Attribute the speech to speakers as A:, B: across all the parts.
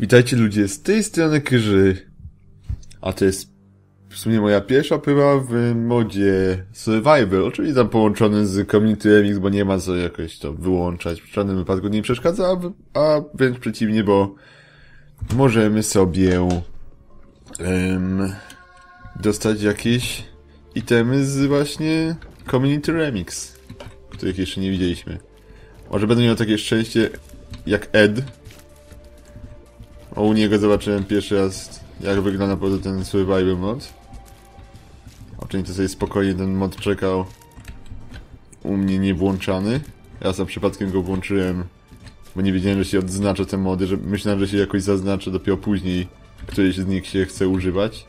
A: Witajcie ludzie, z tej strony Kyży. A to jest w sumie moja pierwsza próba w modzie Survival, oczywiście tam połączony z Community Remix, bo nie ma co jakoś to wyłączać, w żadnym wypadku nie przeszkadza, a, a wręcz przeciwnie, bo możemy sobie um, dostać jakieś itemy z właśnie Community Remix, których jeszcze nie widzieliśmy. Może będę miał takie szczęście jak Ed, o, u niego zobaczyłem pierwszy raz, jak wygląda po ten survival mod. Oczywiście sobie spokojnie ten mod czekał u mnie nie włączany. Ja sam przypadkiem go włączyłem, bo nie wiedziałem, że się odznacza te mody, że myślałem, że się jakoś zaznaczy dopiero później, któryś z nich się chce używać.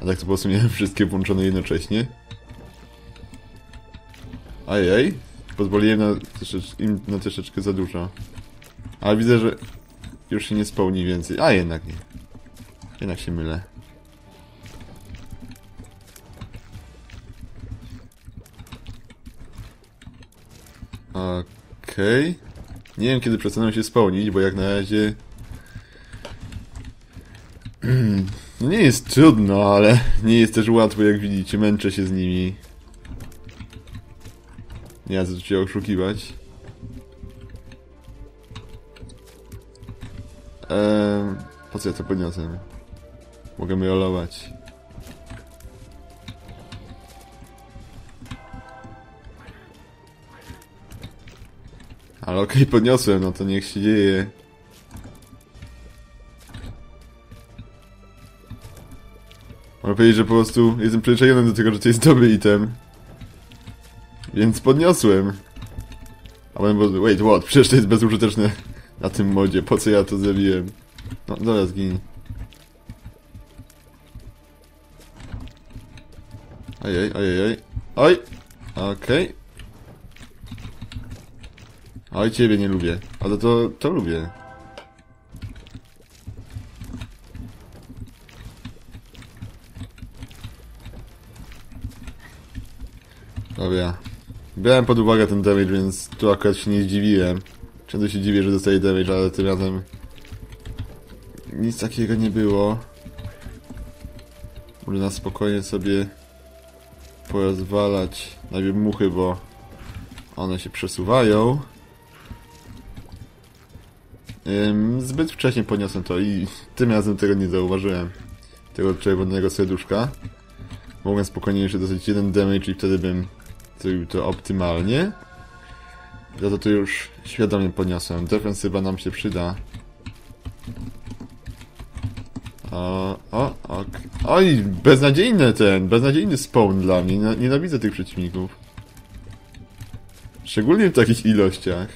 A: A tak to po prostu miałem wszystkie włączone jednocześnie. Ajej, pozwoliłem na, im na troszeczkę za dużo. Ale widzę, że już się nie spełni więcej. A jednak nie. Jednak się mylę. Okej. Okay. Nie wiem kiedy przestaną się spełnić, bo jak na razie... No nie jest trudno, ale nie jest też łatwo, jak widzicie. Męczę się z nimi. Nie chcę cię oszukiwać. Eee, po co ja to podniosłem? Mogę rolować. Ale okej, okay, podniosłem, no to niech się dzieje. Mogę powiedzieć, że po prostu jestem przyzwyczajony do tego, że to jest dobry item. Więc podniosłem. A potem, wait, what? Przecież to jest bezużyteczne na tym modzie. Po co ja to zrobiłem? No, dobra, zgiń. Ojej, ojej, oj. Oj! Okej. Okay. Oj, ciebie nie lubię. Ale to, to lubię. Dobra. Brałem pod uwagę ten damage, więc tu akurat się nie zdziwiłem. Często się dziwię, że dostaję damage, ale tym razem nic takiego nie było. Można spokojnie sobie porozwalać najpierw muchy, bo one się przesuwają. Zbyt wcześnie poniosłem to i tym razem tego nie zauważyłem. Tego czerwonego serduszka. Mogłem spokojnie jeszcze dostać jeden damage i wtedy bym zrobił to optymalnie. Ja to tu już świadomie podniosłem. Defensywa nam się przyda. O, o, ok. Oj, beznadziejny ten, beznadziejny spawn dla mnie. Nienawidzę tych przeciwników. Szczególnie w takich ilościach.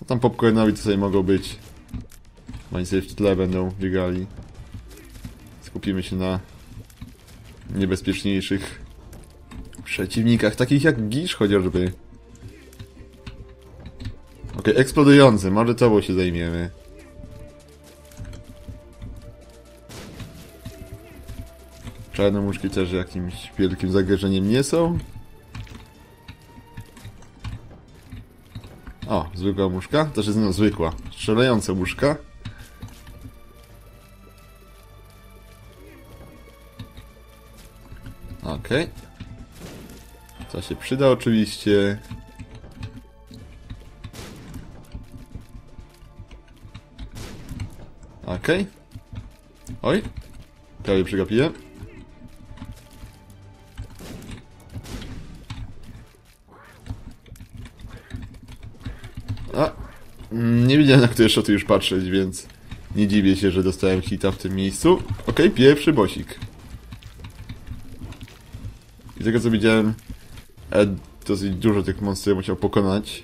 A: No tam popcornowi tutaj mogą być. Oni sobie w tle będą biegali. Skupimy się na niebezpieczniejszych przeciwnikach, takich jak Gisz chociażby. Okay, eksplodujący, może tobą się zajmiemy. Czarne muszki też jakimś wielkim zagrożeniem nie są. O, zwykła muszka? Też jest no zwykła. Strzelająca muszka. Okej. Okay. Co się przyda oczywiście. Okej. Okay. Oj. Prawie przegapiłem. A. Mm, nie widziałem na które szoty już patrzeć, więc nie dziwię się, że dostałem hita w tym miejscu. Okej, okay, pierwszy bosik. I tego co widziałem, Ed dosyć dużo tych monsterów musiał pokonać.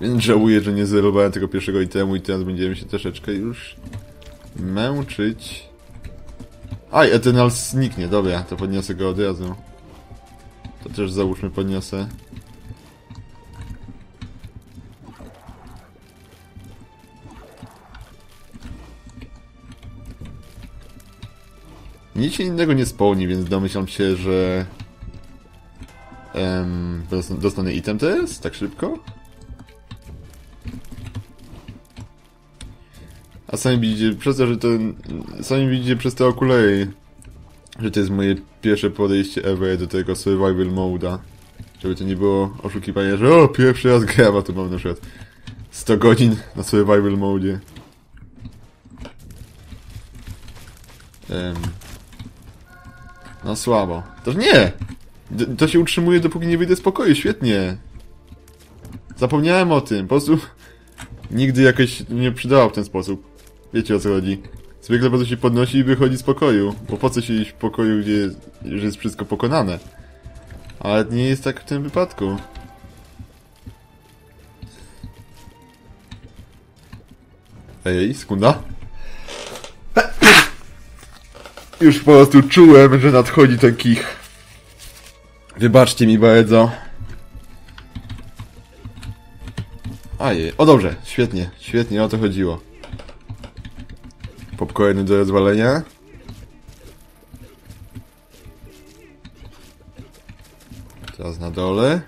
A: Więc żałuję, że nie zerowałem tego pierwszego itemu i teraz będziemy się troszeczkę już męczyć. Aj, Eternal zniknie, dobra, to podniosę go od razu. To też załóżmy podniosę. Nic innego nie spełni, więc domyślam się, że... Dostanę item teraz? Tak szybko? A sami widzicie, przez to, że to... Sami widzicie przez te okulary, że to jest moje pierwsze podejście ever do tego survival mode'a. Żeby to nie było oszukiwanie, że o, pierwszy raz gram, a tu mam na przykład 100 godzin na survival mode. Em, no słabo. Toż nie! D to się utrzymuje dopóki nie wyjdę z pokoju, świetnie. Zapomniałem o tym, po prostu nigdy jakoś nie przydało w ten sposób. Wiecie o co chodzi. Zwykle po prostu się podnosi i wychodzi z pokoju. Bo po co się iść w pokoju, gdzie już jest wszystko pokonane? Ale nie jest tak w tym wypadku. Ej, sekunda. Już po prostu czułem, że nadchodzi ten kich. Wybaczcie mi bardzo. Aje, o dobrze, świetnie, świetnie, o to chodziło. Popcorny do rozwalenia. Teraz na dole.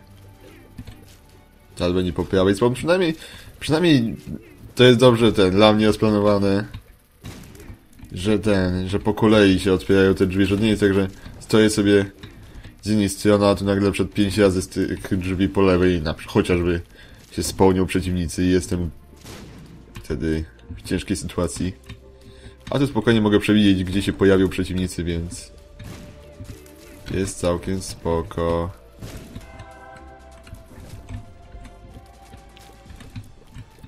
A: Teraz będzie po prawej. Przynajmniej, przynajmniej to jest dobrze ten, dla mnie rozplanowane. Że ten, że po kolei się otwierają te drzwi, że nie jest tak, że stoję sobie z jednej strony, a tu nagle przed pięć razy z tych drzwi po lewej, na, chociażby się spełnią przeciwnicy i jestem wtedy w ciężkiej sytuacji. A tu spokojnie mogę przewidzieć, gdzie się pojawią przeciwnicy, więc jest całkiem spoko.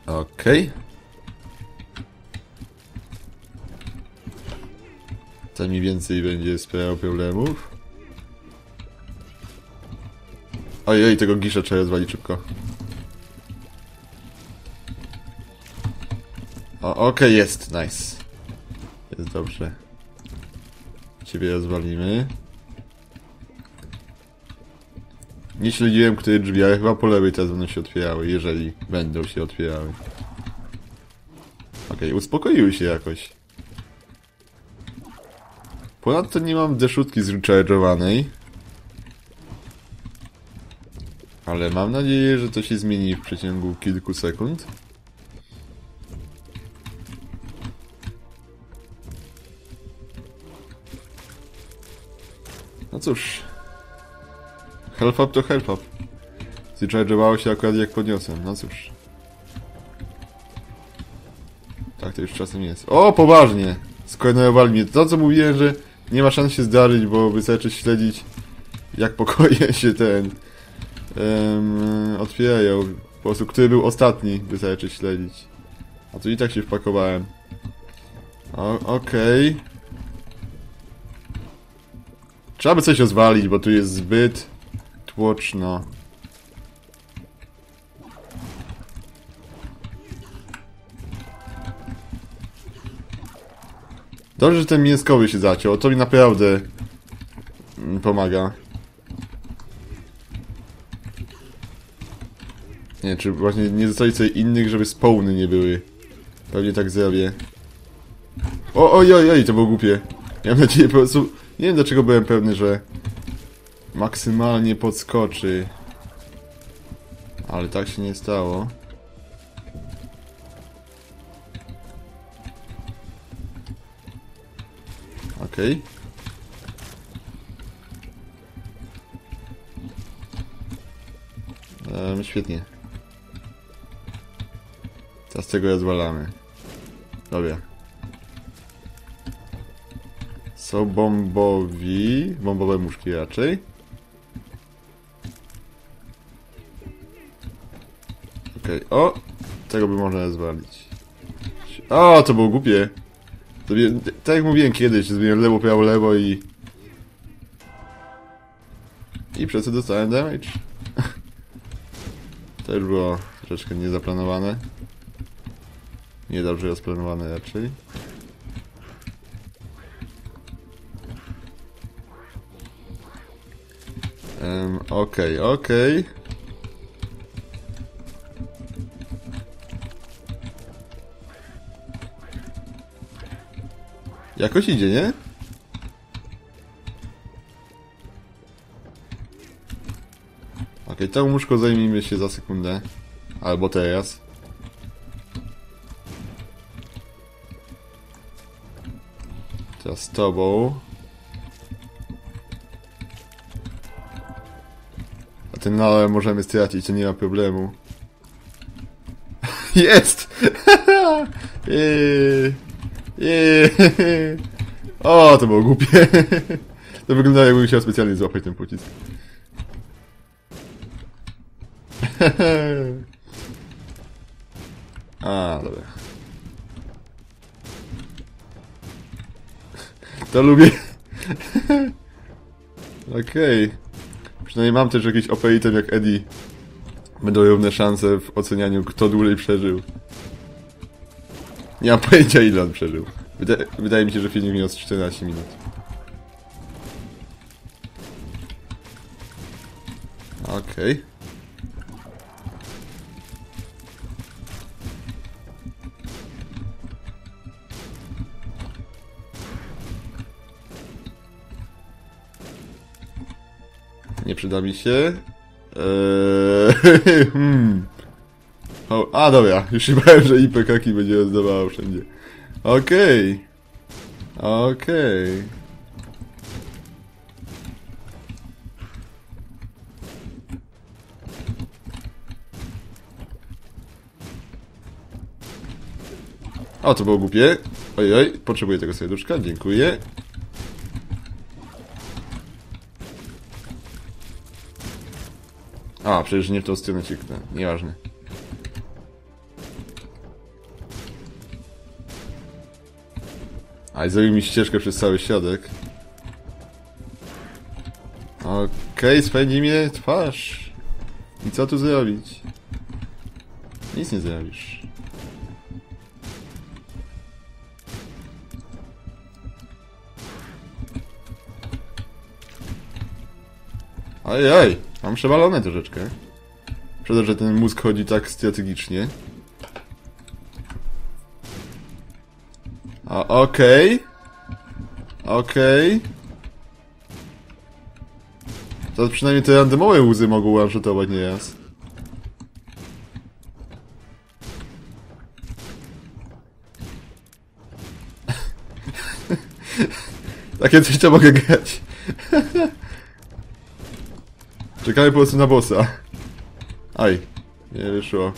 A: Okej. To mi więcej będzie sprawiał problemów. Ojej, tego gisza trzeba rozwalić szybko. O, okej, jest, nice. Jest dobrze. Ciebie rozwalimy. Nie śledziłem, które drzwi, ale chyba po lewej teraz będą się otwierały, jeżeli będą się otwierały. Okej, uspokoiły się jakoś. Ponadto nie mam deszutki zrecharge'owanej. Ale mam nadzieję, że to się zmieni w przeciągu kilku sekund. No cóż. Help up to help up. Zrecharge'owało się akurat jak podniosłem, no cóż. Tak to już czasem jest. O, poważnie! Skoordynowali mnie. To co mówiłem, że nie ma szans się zdarzyć, bo wystarczy śledzić jak pokoje się ten em, otwierają. Po prostu, który był ostatni, wystarczy śledzić. A tu i tak się wpakowałem. Okej. Trzeba by coś rozwalić, bo tu jest zbyt tłoczno. Dobrze, że ten mięskowy się zaciął. To mi naprawdę pomaga. Nie, czy właśnie nie zostawić sobie innych, żeby spawny nie były. Pewnie tak zrobię. O, oj, oj, oj, to było głupie. Miałem nadzieję po prostu... Nie wiem dlaczego byłem pewny, że... Maksymalnie podskoczy. Ale tak się nie stało. Okej. Okay. świetnie. Teraz tego rozwalamy. Dobra. Są bombowi. Bombowe muszki raczej. Okej, okay. o! Tego by można rozwalić. O, to było głupie. Zrobię, tak jak mówiłem kiedyś, zrobiłem lewo, prawo, lewo i... I przez to dostałem damage. już było troszeczkę niezaplanowane. Niedobrze rozplanowane raczej. Um, okej, okay, okej. Okay. Jakoś idzie, nie? Okej, tą muszką zajmijmy się za sekundę. Albo teraz. Teraz z tobą. A ten nale możemy stracić, to nie ma problemu. Jest! O, to było głupie. To wygląda jakbym chciał specjalnie złapać ten pocisk. A, dobra. To lubię. Okej. Przynajmniej mam też jakiś OP item jak Eddie. Będą równe szanse w ocenianiu, kto dłużej przeżył. Nie mam pojęcia, ile on przeżył. Wyda wydaje mi się, że filmik miał z 14 minut. Okej. Nie przyda mi się. Eee, hmm. O, a dobra, już się bałem, że IPK będzie rozdawało wszędzie. Okej. Okej. O, to było głupie. Ojej, potrzebuję tego serduszka, dziękuję. A, przecież nie w tą stronę cieknę. Nieważne. A zrobił mi ścieżkę przez cały środek. Okej, okay, spędzi mnie twarz. I co tu zrobić? Nic nie zrobisz. Ojej, mam przewalone troszeczkę. Przede że ten mózg chodzi tak strategicznie. Okej. Okej. To przynajmniej te randomowe łzy mogą one-shotować nieraz. Takie coś to mogę grać. Czekamy po prostu na bossa. Aj, nie wyszło.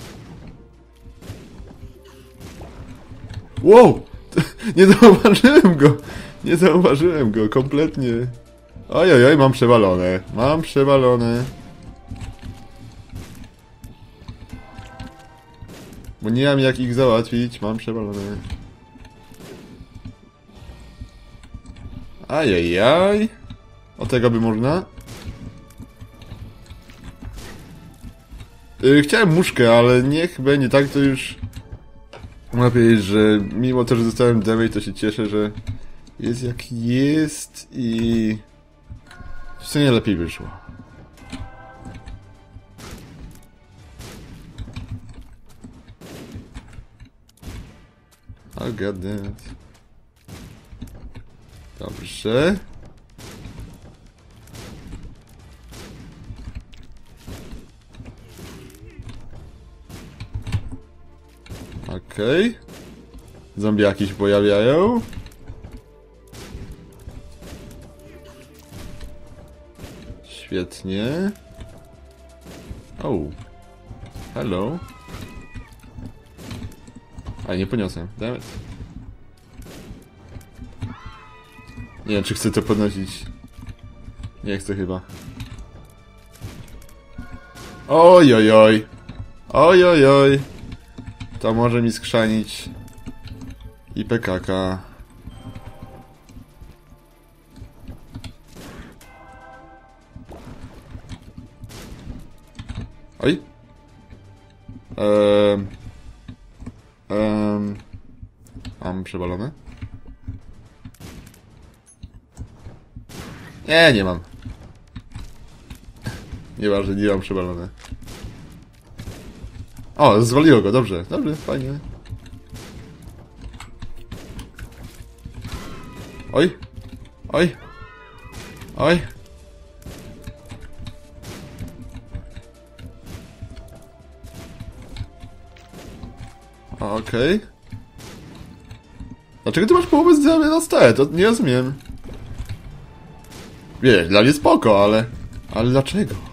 A: Wow! Nie zauważyłem go! Nie zauważyłem go, kompletnie. Oj, oj, oj, mam przewalone. Mam przewalone. Bo nie mam jak ich załatwić, mam przewalone. Ajajaj. O tego by można? Yy, chciałem muszkę, ale niech będzie tak, to już... Mogę powiedzieć, że mimo to, że zostałem damage, to się cieszę, że jest jak jest i... W sumie lepiej wyszło. Oh god damn. Dobrze. Okej. Okay. Zombiaki się pojawiają. Świetnie. Oh. Hello. A, nie poniosłem. Dammit. Nie wiem, czy chcę to podnosić. Nie chcę chyba. Oj, oj, oj. Oj, oj, oj. To może mi skrzanić i PKK. Oj. Ehm. Ehm. Mam przewalone? Nie, nie mam. Nieważne, nie mam przewalone. O, zwaliło go, dobrze, dobrze, fajnie. Oj, oj, oj. Okej. Okay. Dlaczego ty masz połowę zdrowia na stałe? To nie rozumiem. Nie, dla mnie spoko, ale... Ale dlaczego?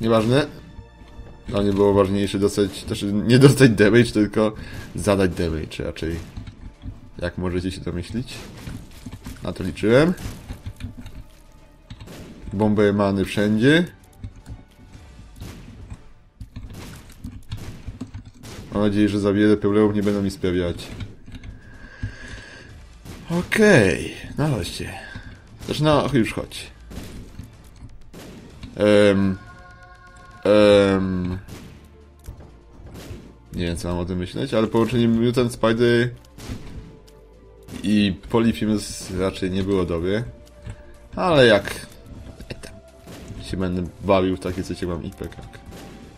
A: Nieważne. Dla mnie było ważniejsze dostać, znaczy nie dostać damage, tylko zadać damage raczej. Jak możecie się domyślić? Na to liczyłem. Bombermany wszędzie. Mam nadzieję, że za wiele problemów nie będą mi sprawiać. Okej, no chodźcie. Znaczy, no, już chodź. Um, um, nie wiem, co mam o tym myśleć, ale połączenie Mutant Spider i Polyphemus raczej nie było dobre. Ale jak się będę bawił w takie, co cię mam IPK.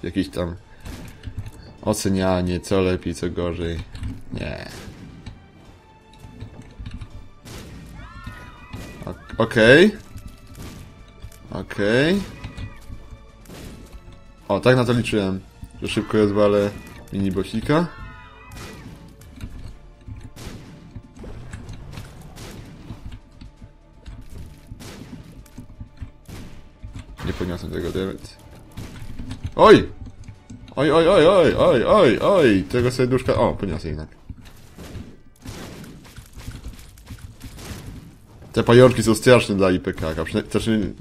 A: Jakieś tam ocenianie, co lepiej, co gorzej. Nie. Ok- Okej. Okej. O, tak na to liczyłem. Że szybko rozwalę mini bosika. Nie podniosłem tego demet. Oj! Oj, oj, oj, oj, oj, oj, oj! Tego serduszka... O, podniosę jednak. Te pajączki są straszne dla IPK. Znaczy,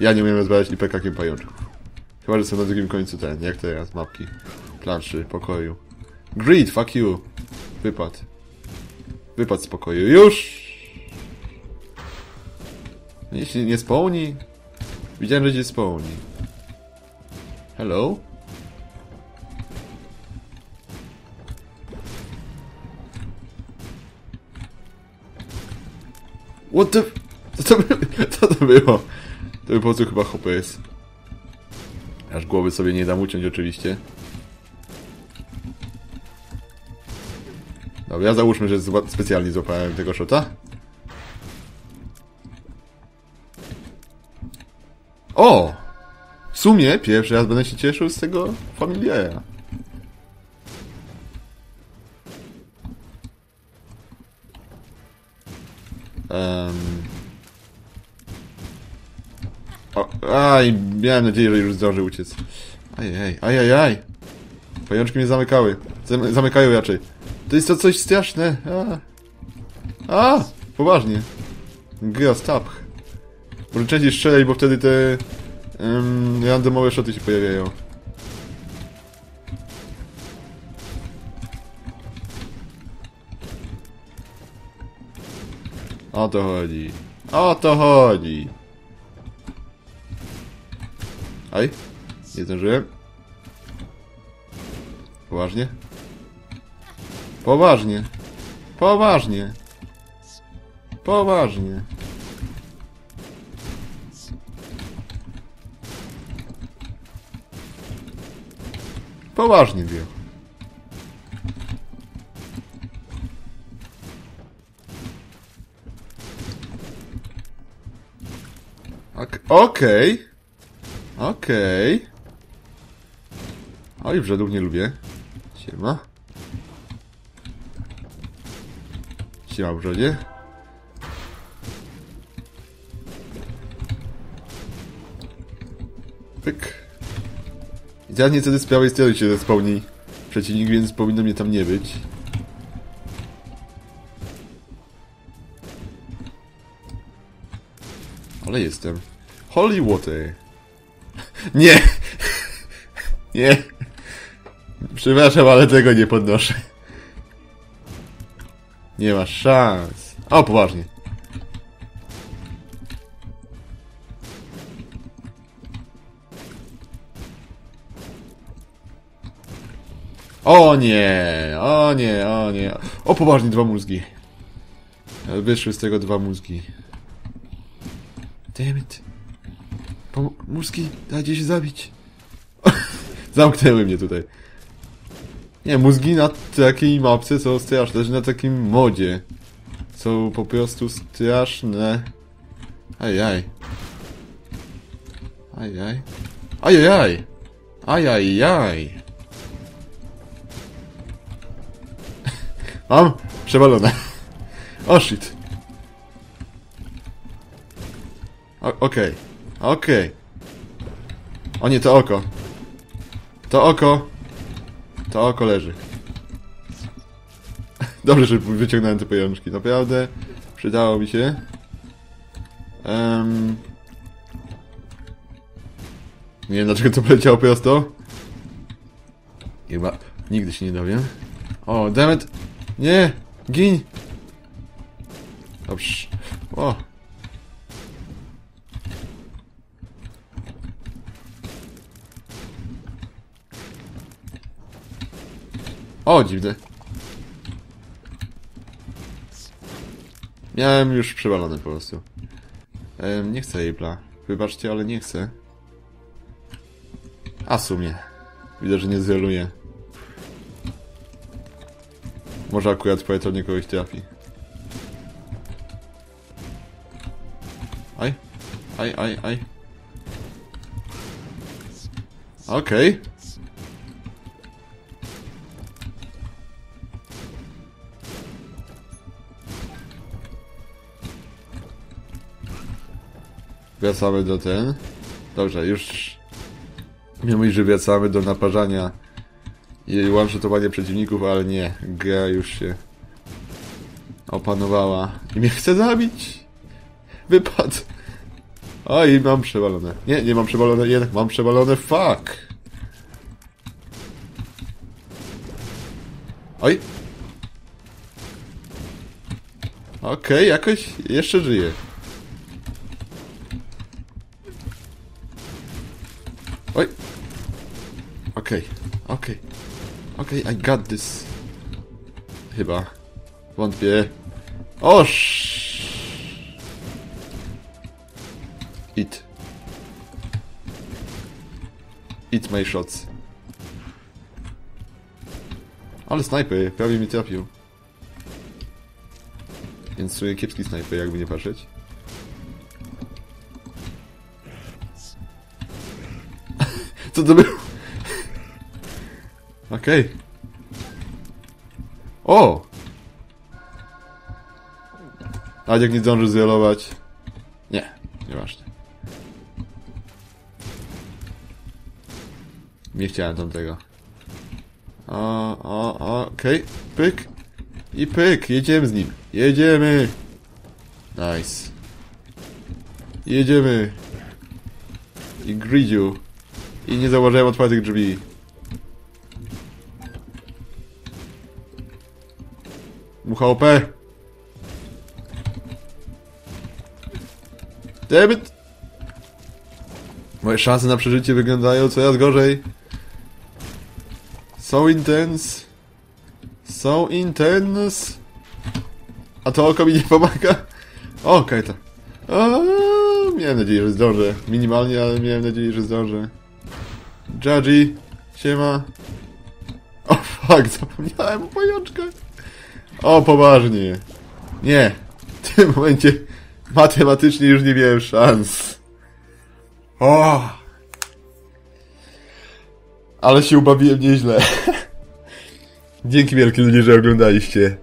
A: ja nie umiem rozmawiać IPK-kiem pajączków. Chyba, że są na drugim końcu ten, jak teraz, mapki. Planszy, pokoju. Greed, fuck you. Wypad. Wypad z pokoju. Już! Jeśli nie spełni... Widziałem, że się spełni. Hello? What the... Co to, by... Co to było? To by po prostu chyba hopy. Aż głowy sobie nie dam uciąć oczywiście. Dobra, załóżmy, że specjalnie złapałem tego shota. O! W sumie pierwszy raz będę się cieszył z tego familiara. Um... aj, miałem nadzieję, że już zdąży uciec. Ajaj, ajajaj. Pajączki mnie zamykały. Zam zamykają raczej. To jest to coś straszne. A, A poważnie. Gra stapch. Może częściej strzelaj, bo wtedy te um, randomowe szoty się pojawiają. O to chodzi. O to chodzi. Aj, nie zdążyłem. Poważnie? Poważnie. Poważnie. Poważnie. Poważnie, Dio. Ok- Okej. Okej. Oj, brzedów nie lubię. Siema. Siema, brzodzie. Pyk. I teraz niestety z prawej strony się zespełni przeciwnik, więc powinno mnie tam nie być. Ale jestem. Holy water. Nie! Nie! Przepraszam, ale tego nie podnoszę. Nie ma szans. O, poważnie. O nie, o nie, o nie. O, poważnie, dwa mózgi. Wyszły z tego dwa mózgi. Damn it. Mózgi, dajcie się zabić. Zamknęły mnie tutaj. Nie, mózgi na takiej mapce są straszne, też na takim modzie. Są po prostu straszne. Aj, aj. Ajaj. Ajajaj. Ajajaj. Mam przewalone. O shit. Okej. Okej. O nie, to oko. To oko. To oko leży. Dobrze, że wyciągnąłem te pajączki. Naprawdę przydało mi się. Em, Nie wiem dlaczego to poleciało prosto. Chyba nigdy się nie dowiem. O, dammit! Nie! Gin! Dobrze. O! O, dziwne. Miałem już przewalone po prostu. Em, nie chcę Apla. Wybaczcie, ale nie chcę. A w sumie. Widzę, że nie zreluję. Może akurat poetronie kogoś trafi. Aj. Aj, aj, aj. Okej. Wracamy do ten. Dobrze, już... Nie mówić, że wracamy do naparzania i one-shotowania przeciwników, ale nie. Gra już się opanowała. I mnie chce zabić! Wypadł! Oj, mam przewalone. Nie, nie mam przewalone, jednak mam przewalone, fuck! Oj! Okej, jakoś jeszcze żyje. Oj! Okej, okej. Okej, I got this. Chyba. Wątpię. Oż! It. Eat my shots. Ale snajper, prawie mi trafił. Więc sumie kiepski snajper, jakby nie patrzeć. Co to było? Okej. O! A jak nie zdąży zjalować? Nie, nieważne. Nie chciałem tamtego. O, o, o, okej. Pyk. I pyk. Jedziemy z nim. Jedziemy. Nice. Jedziemy. I gridziu. I nie zauważyłem otwartych drzwi. Mucha OP. Dammit. Moje szanse na przeżycie wyglądają coraz gorzej. So intense. So intense. A to oko mi nie pomaga. O, miałem nadzieję, że zdążę. Minimalnie, ale miałem nadzieję, że zdążę. Judgy, siema. O fuck, zapomniałem o pajączkach. O, poważnie. Nie. W tym momencie matematycznie już nie miałem szans. O! Ale się ubawiłem nieźle. Dzięki wielkie ludzie, że oglądaliście.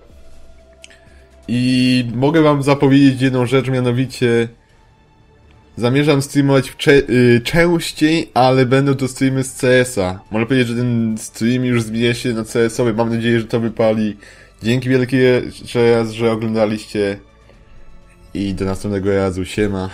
A: I mogę wam zapowiedzieć jedną rzecz, mianowicie zamierzam streamować cze- y, częściej, ale będą to streamy z CS-a. Można powiedzieć, że ten stream już zmienia się na CS-owy. Mam nadzieję, że to wypali. Dzięki wielkie raz, że oglądaliście. I do następnego razu. Siema.